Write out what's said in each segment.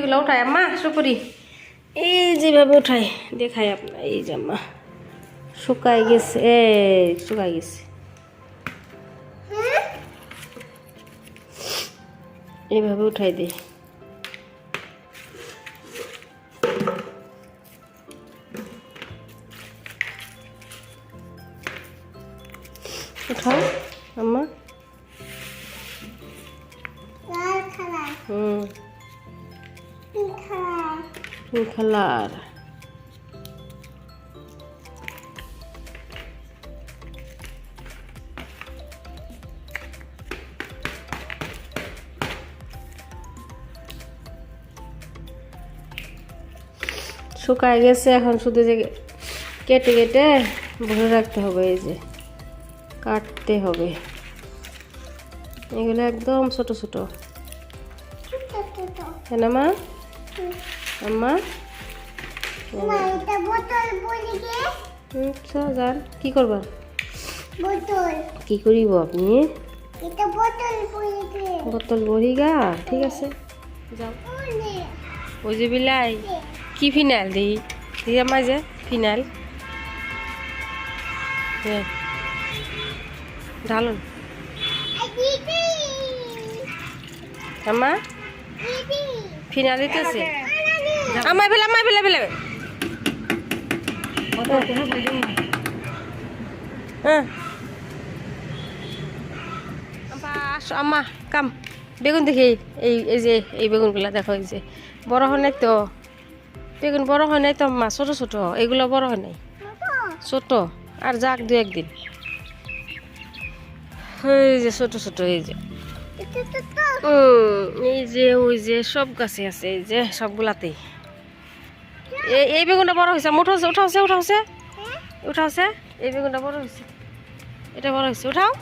সুপুরিগুলো উঠায় আম্মা সুপুরি এই যেভাবে উঠাই দেখাই আপনার এই যে আম্মা শুকাই গেছে এই শুকাই গেছে। এইভাবে উঠাই দিই। কালার শুকায় গেছে এখন শুধু যে কেটে কেটে ভরে রাখতে হবে এই যে কাটতে হবে। এগুলো একদম ছোট ছোট। কেন মা? আম্মা? আচ্ছা যান। কি করবা? কি করিব আপনি? এটা বোতল বলি গে। ঠিক আছে। যাও। ওই যে বিলাই কি ফিনাইল দিই দিই আমার যে ফিনাইল হ্যাঁ ঢালুন। দিদি ফিনাইল দিতেছে। আমার বেলা আমার বেলা বেলা। হ্যাঁ। আম্মা আসো আম্মা কাম। বেগুন দেখি এই এই যে এই বেগুনগুলা দেখো এই যে। বড় হয় নাই তো? বেগুন বড় হয় নাই তো আম্মা? ছোট ছোট। এগুলো বড় হয় নাই? ছোট। আর যাক দু একদিন। এই যে ছোট ছোট এই যে। এই যে ওই যে সব গাছে আছে এই যে সবগুলাতেই। এই বেগুনটা বড় হয়েছে। উঠাওছে উঠাওছে উঠাওছে উঠাওছে এই বেগুনটা বড় হয়েছে। এটা বড় হয়েছে। উঠাও।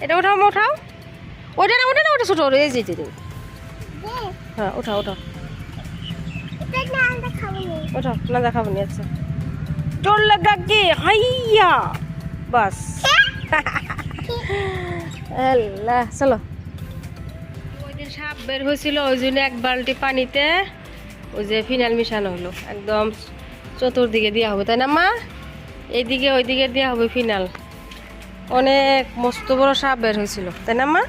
এটা উঠাও উঠাও। ওইটা না ওটা না ওটা ছোট এই যে। হ্যাঁ উঠাও উঠাও। উঠাও আচ্ছা। এক বালতি পানিতে ওই যে ফিনাল মিশানো হলো। একদম চতুর্দিকে দেওয়া হবে তাই না মা? এইদিকে ওইদিকে দেওয়া হবে ফিনাল অনেক মস্ত বড় সাপ বের হয়েছিল তাই না মা?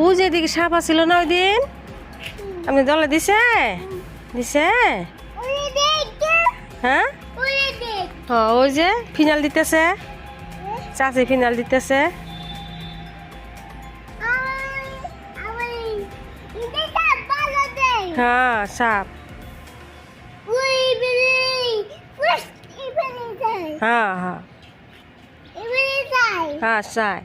ও যে এদিকে সাপ আছিল না ওই দিন আপনি দলে দিছে? দিছে? হ্যাঁ? ওরে দেখ হ ওই যে ফিনাল দিতেছে। চাচি ফিনাল দিতেছে। হ্যাঁ সাপ। হ্যাঁ হ্যাঁ। হ্যাঁ সাই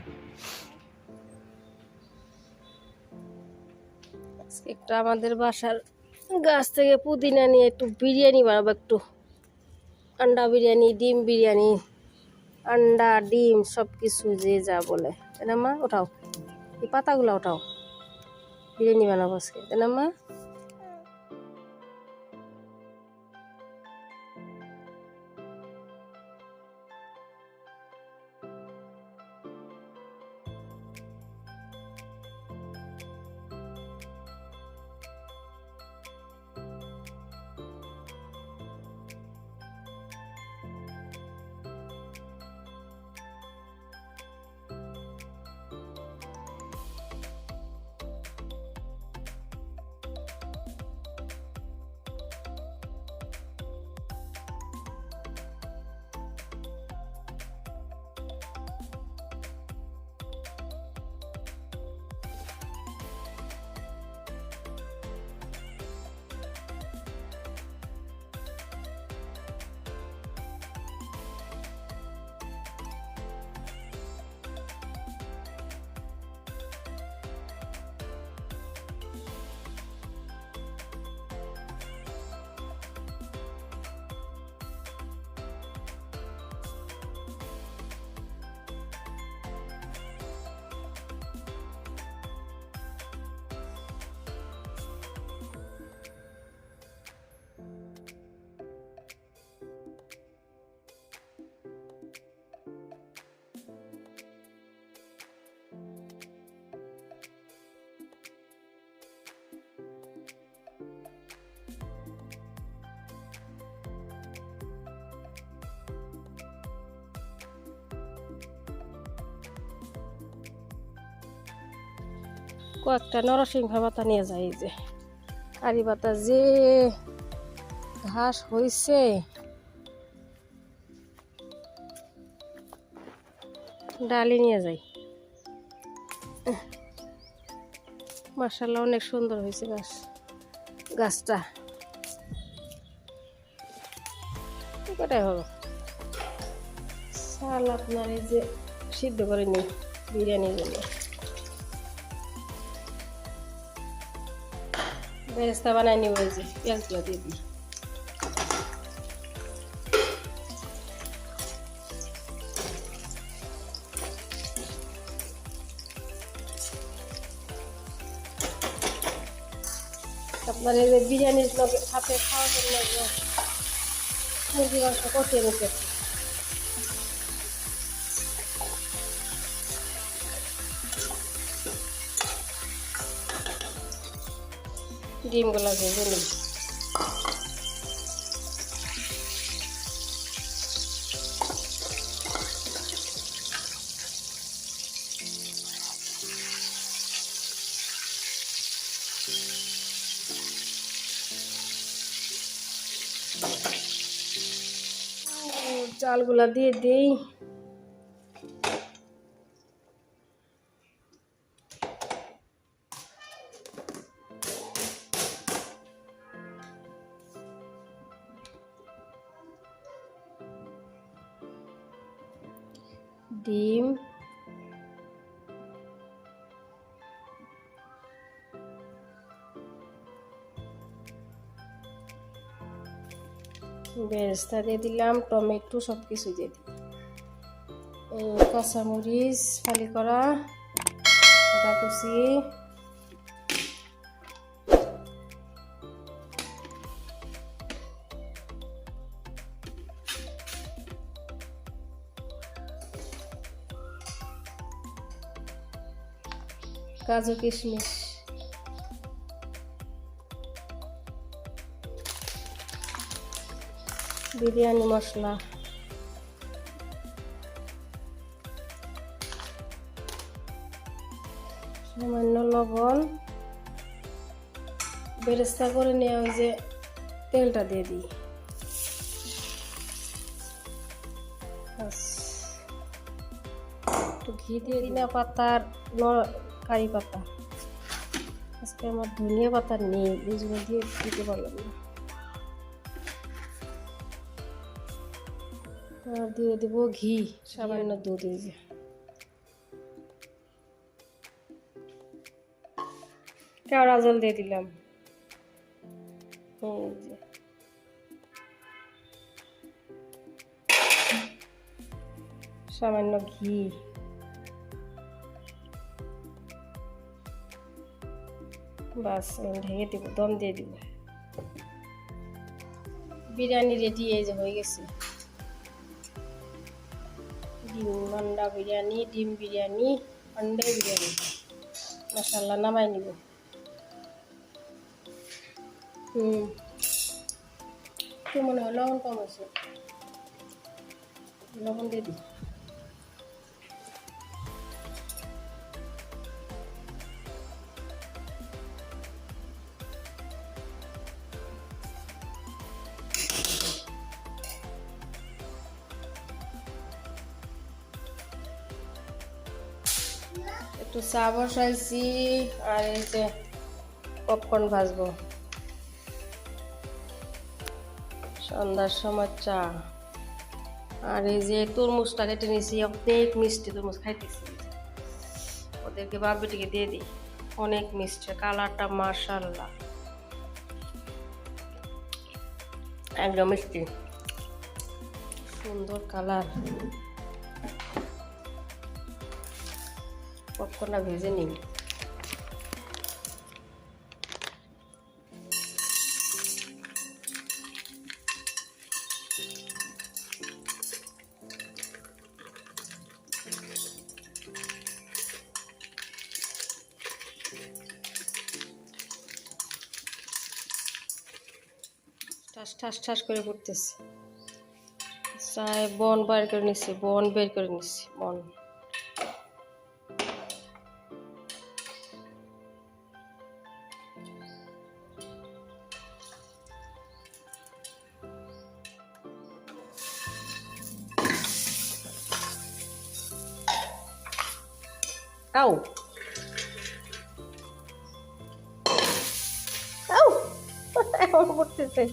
একটু আমাদের বাসার গাছ থেকে পুদিনা নিয়ে একটু বিরিয়ানি বানাবো, একটু। আন্ডা বিরিয়ানি, ডিম বিরিয়ানি, আন্ডা, ডিম সব কিছু যে যা বলে। তাই না মা? ওঠাও। এই পাতাগুলো ওঠাও। বিরিয়ানি বানাবো আজকে। তাই না মা? কয়েকটা নরসিংহ পাতা নিয়ে যায় এই যে। কারি পাতা যে ঘাস হয়েছে ডালি নিয়ে যাই। মার্শাল্লাহ অনেক সুন্দর হয়েছে গাছ। গাছটা। কটাই হলো। চাল আপনার এই যে সিদ্ধ করে নিই বিরিয়ানির জন্য। বেরেস্তা বানাই নিব এই যে পেঁয়াজগুলো দিয়ে দিই আপনার এই যে বিরিয়ানির লগে সাথে খাওয়ার জন্য যে মুরগি মাংস কষিয়ে নিতে ডিমগুলো ভেজে নিই। চালগুলা দিয়ে দিই। ডিম। বেরেস্তা দিয়ে দিলাম টমেটো সব কিছু দিয়ে এই কাঁচামরিচ ফালি করা কুচি। কাজু কিশমিশ বিরিয়ানি মশলা সামান্য লবণ। বেরেস্তা করে নিয়ে ওই যে তেলটা দিয়ে দিই। একটু ঘি দিয়ে দিনা পাতার কারি পাতা। আজকে আমার ধনিয়া পাতা নেই, এই জন্য দিয়ে দিতে পারলাম না। আর দিয়ে দেবো ঘি, সামান্য দুধ এই যে। কেওড়া জল দিয়ে দিলাম। সামান্য ঘি। বাস, আমি ঢেকে দিব, দম দিয়ে দিব। বিরিয়ানি রেডি এই যে হয়ে গেছে। ডিম আন্ডা বিরিয়ানি, ডিম বিরিয়ানি আন্ডা বিরিয়ানি। মশাল্লা নামাই নিব। হুম। মনে হয় লবণ কম আছে লবণ দিয়ে দিই। একটু চা বসাইছি আর এই যে পপকর্ন ভাজবো। সন্ধ্যার সময় চা। আর এই যে তরমুজটা কেটে নিয়েছি, অনেক মিষ্টি তরমুজ খাইতেছি। ওদেরকে বাপ বেটিকে দিয়ে দিই, অনেক মিষ্টি, কালারটা মার্শাল্লাহ একদম মিষ্টি। সুন্দর কালার। পপকর্নটা ভেজে নিই ঠাস ঠাস ঠাস করে পড়তেছে বন বের করে নিচ্ছি বন বের করে নিচ্ছি বন। เอ้า เอ้าเอ้าหมดเลย